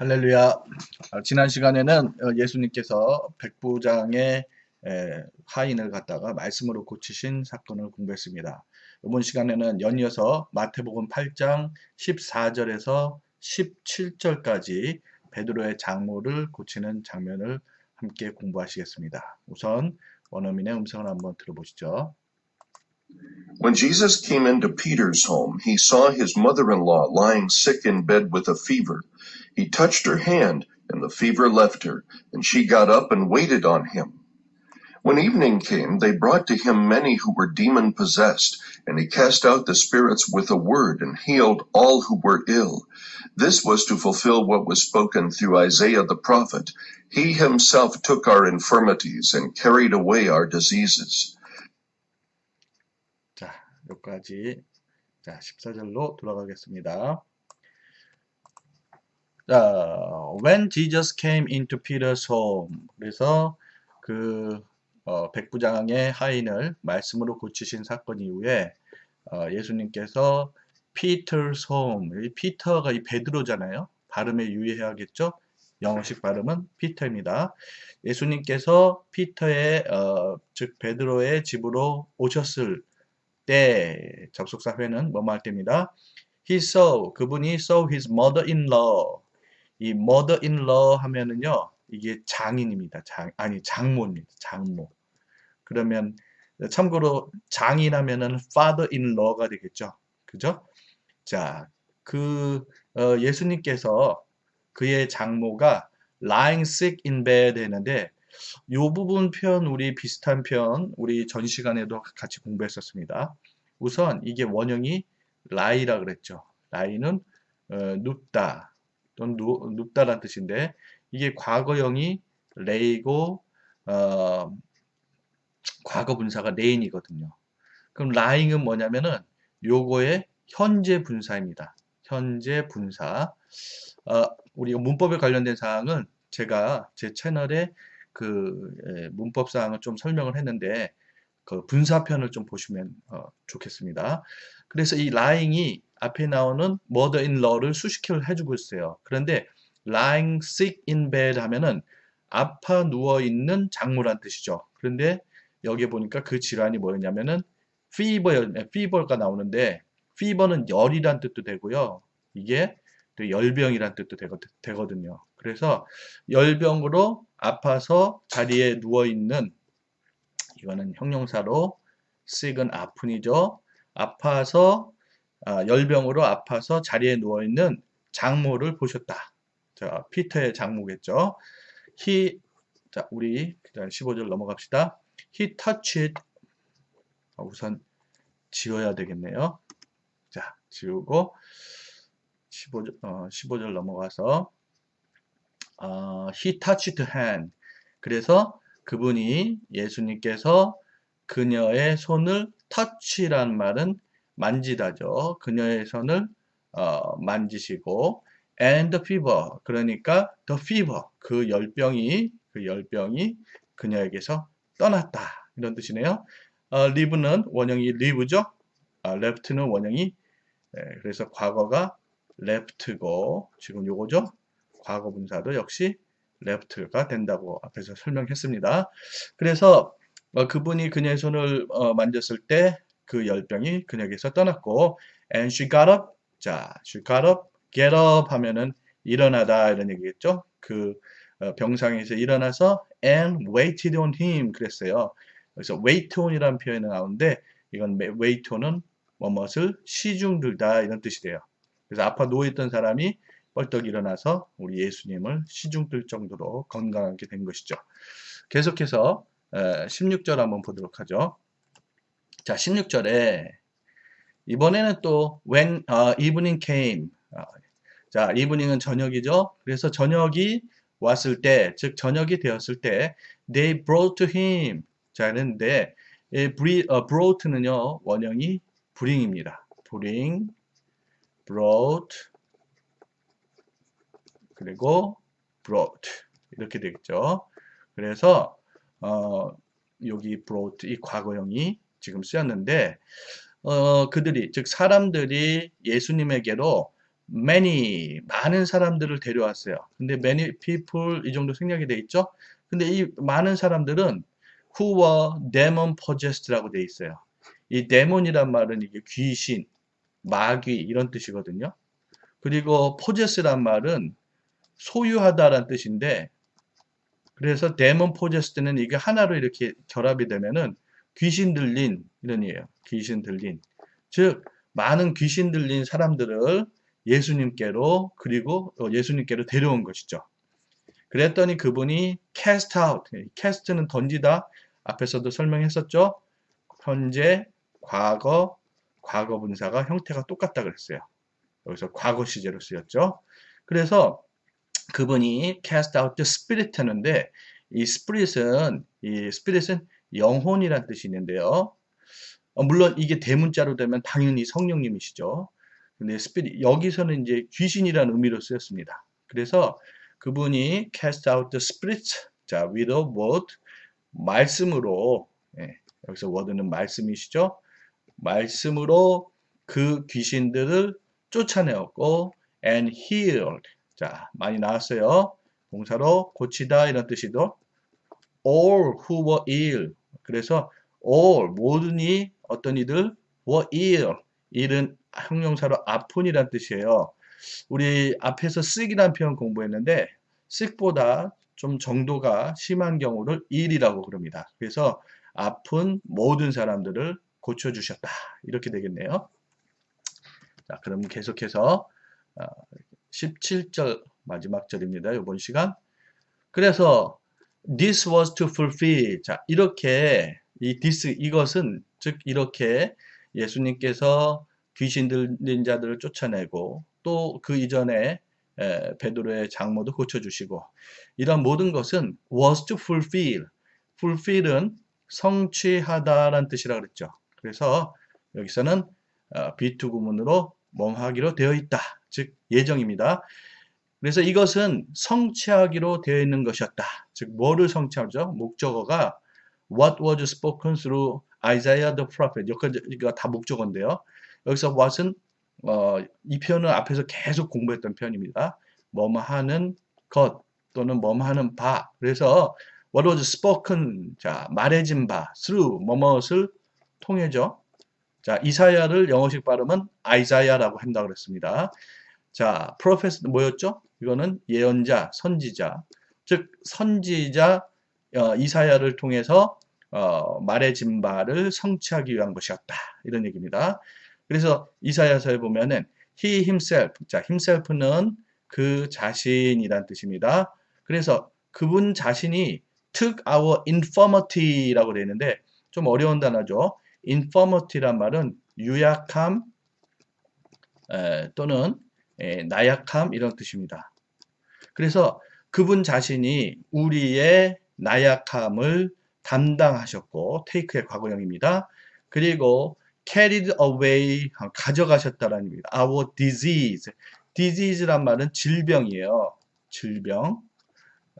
할렐루야. 어, 지난 시간에는 어, 예수님께서 백부장의 에, 하인을 갖다가 말씀으로 고치신 사건을 공부했습니다. 이번 시간에는 연이어서 마태복음 8장 14절에서 17절까지 베드로의 장모를 고치는 장면을 함께 공부하시겠습니다. 우선 원어민의 음성을 한번 들어보시죠. When Jesus came into Peter's home, he saw his mother in law lying sick in bed with a fever. He touched her hand, and the fever left her, and she got up and waited on him. When evening came, they brought to him many who were demon possessed, and he cast out the spirits with a word and healed all who were ill. This was to fulfill what was spoken through Isaiah the prophet. He himself took our infirmities and carried away our diseases. 자, 여기까지 자, 14절로 돌아가겠습니다. 자, when Jesus came into Peter's home. 그래서 그 어, 백부장의 하인을 말씀으로 고치신 사건 이후에 어, 예수님께서 Peter's home. 이 피터가 이 베드로잖아요. 발음에 유의해야겠죠? 영어식 발음은 피터입니다. 예수님께서 피터의 어, 즉 베드로의 집으로 오셨을 때 접속사 회는 뭐뭐 할 때입니다. He saw 그분이 saw his mother-in-law 이 mother-in-law 하면은요 이게 장인입니다. 장 아니 장모입니다. 장모. 그러면 참고로 장인하면은 father-in-law가 되겠죠. 그죠? 자, 그 어, 예수님께서 그의 장모가 lying sick in bed 했는데 요 부분 표현 우리 비슷한 표현 우리 전 시간에도 같이 공부했었습니다. 우선 이게 원형이 라이라 그랬죠. 라이는 어, 눕다 또는 누, 눕다란 뜻인데 이게 과거형이 레이고 어, 과거 분사가 레인이거든요. 그럼 라잉은 뭐냐면은 요거의 현재 분사입니다. 현재 분사. 어, 우리가 문법에 관련된 사항은 제가 제 채널에 그 예, 문법 사항을 좀 설명을 했는데 그 분사편을 좀 보시면 어, 좋겠습니다. 그래서 이 lying이 앞에 나오는 mother-in-law를 수식형을 해주고 있어요. 그런데 lying sick in bed 하면은 아파 누워 있는 장모란 뜻이죠. 그런데 여기 보니까 그 질환이 뭐였냐면은 fever, fever가 나오는데 fever는 열이란 뜻도 되고요. 이게 또 열병이란 뜻도 되거든요. 그래서 열병으로 아파서 자리에 누워 있는 이거는 형용사로 sick은 아픈이죠. 아파서 아, 열병으로 아파서 자리에 누워 있는 장모를 보셨다. 자, 피터의 장모겠죠. he 자, 우리 15절 넘어갑시다. he touched 아, 우선 지워야 되겠네요. 자, 지우고 15절, 어, 15절 넘어가서 어, he touched hand. 그래서 그분이 예수님께서 그녀의 손을 touch란 말은 만지다죠. 그녀의 손을 어, 만지시고 and fever 그러니까 the fever 그 열병이 그 열병이 그녀에게서 떠났다 이런 뜻이네요. 어, live는 원형이 live죠. 아, left는 원형이 예, 그래서 과거가 left고 지금 요거죠. 과거 분사도 역시 left가 된다고 앞에서 설명했습니다. 그래서 어, 그분이 그녀의 손을 어, 만졌을 때 그 열병이 그녀에게서 떠났고 and she got up 자 she got up get up 하면은 일어나다 이런 얘기겠죠. 그 어, 병상에서 일어나서 and waited on him 그랬어요. 그래서 wait on이라는 표현이 나오는데 이건 wait on은 뭐뭇을 시중 들다 이런 뜻이 돼요. 그래서 아파 누워있던 사람이 뻘떡 일어나서 우리 예수님을 시중 들 정도로 건강하게 된 것이죠. 계속해서 16절 한번 보도록 하죠. 자, 16절에 이번에는 또 when uh, evening came 어, 자, evening은 저녁이죠. 그래서 저녁이 왔을 때, 즉 저녁이 되었을 때 they brought to him 자, 했는데 어, brought는요 원형이 bring입니다. bring, brought, 그리고 brought 이렇게 되겠죠. 그래서 어, 여기 brought 이 과거형이 지금 쓰였는데 어, 그들이 즉 사람들이 예수님에게로 many 많은 사람들을 데려왔어요. 근데 many people 이 정도 생략이 돼 있죠. 근데 이 많은 사람들은 who were demon possessed라고 돼 있어요. 이 demon이란 말은 이게 귀신, 마귀 이런 뜻이거든요. 그리고 possess란 말은 소유하다라는 뜻인데 그래서 demon possessed는 이게 하나로 이렇게 결합이 되면은 귀신 들린 이런 이에요. 귀신 들린. 즉 많은 귀신 들린 사람들을 예수님께로 그리고 어, 예수님께로 데려온 것이죠. 그랬더니 그분이 cast out, cast는 던지다 앞에서도 설명했었죠. 현재, 과거, 과거 분사가 형태가 똑같다 그랬어요. 여기서 과거 시제로 쓰였죠. 그래서 그분이 cast out the spirit 하는데 이 spirit은 이 spirit은 영혼이란 뜻이 있는데요. 어, 물론 이게 대문자로 되면 당연히 성령님이시죠. 근데 스피릿 여기서는 이제 귀신이라는 의미로 쓰였습니다. 그래서 그분이 cast out the spirits 자 with a word 말씀으로 예, 여기서 word는 말씀이시죠. 말씀으로 그 귀신들을 쫓아내었고 and healed 자 많이 나왔어요. 동사로 고치다 이런 뜻이도 all who were ill 그래서 all 모든이 어떤 이들 were ill ill은 형용사로 아픈이란 뜻이에요. 우리 앞에서 sick이라는 표현 공부했는데 sick보다 좀 정도가 심한 경우를 ill이라고 그럽니다. 그래서 아픈 모든 사람들을 고쳐주셨다. 이렇게 되겠네요. 자, 그럼 계속해서 17절 마지막 절입니다. 이번 시간. 그래서 this was to fulfill. 자, 이렇게 이 this 이것은 즉 이렇게 예수님께서 귀신 들린 자들을 쫓아내고 또 그 이전에 에, 베드로의 장모도 고쳐주시고 이런 모든 것은 was to fulfill. fulfill은 성취하다라는 뜻이라 그랬죠. 그래서 여기서는 어, 비투 구문으로 몸하기로 되어 있다. 즉 예정입니다. 그래서 이것은 성취하기로 되어 있는 것이었다. 즉 뭐를 성취하죠? 목적어가 what was spoken through Isaiah the prophet. 여기가 다 목적어인데요. 여기서 what은 어, 이 표현은 앞에서 계속 공부했던 표현입니다. 뭐뭐 하는 것 또는 뭐뭐 하는 바. 그래서 what was spoken 자 말해진 바 through 뭐뭇을 통해죠. 자 이사야를 영어식 발음은 아이자야라고 한다고 그랬습니다. 자 프로페스 뭐였죠? 이거는 예언자, 선지자. 즉 선지자 어, 이사야를 통해서 어, 말해진 바를 성취하기 위한 것이었다. 이런 얘기입니다. 그래서 이사야서에 보면은 he himself, 자 himself는 그 자신이란 뜻입니다. 그래서 그분 자신이 took our infirmity라고 되어 있는데 좀 어려운 단어죠. infirmity란 말은 유약함 에, 또는 에, 나약함 이런 뜻입니다. 그래서 그분 자신이 우리의 나약함을 담당하셨고 take의 과거형입니다. 그리고 carried away 가져가셨다라는 얘기입니다. our disease disease란 말은 질병이에요. 질병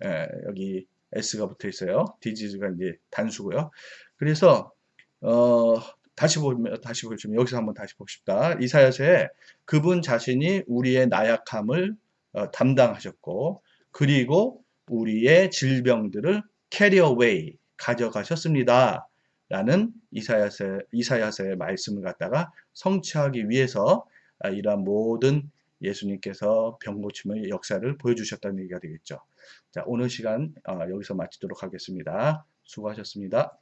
예, 여기 s가 붙어 있어요. disease가 이제 단수고요. 그래서 어, 다시 보면 다시 보시면 여기서 한번 다시 봅시다. 이사야서에 그분 자신이 우리의 나약함을 어, 담당하셨고 그리고 우리의 질병들을 carry away 가져가셨습니다. 라는 이사야서, 이사야서의 말씀을 갖다가 성취하기 위해서 아, 이러한 모든 예수님께서 병고침의 역사를 보여주셨다는 얘기가 되겠죠. 자, 오늘 시간 어, 여기서 마치도록 하겠습니다. 수고하셨습니다.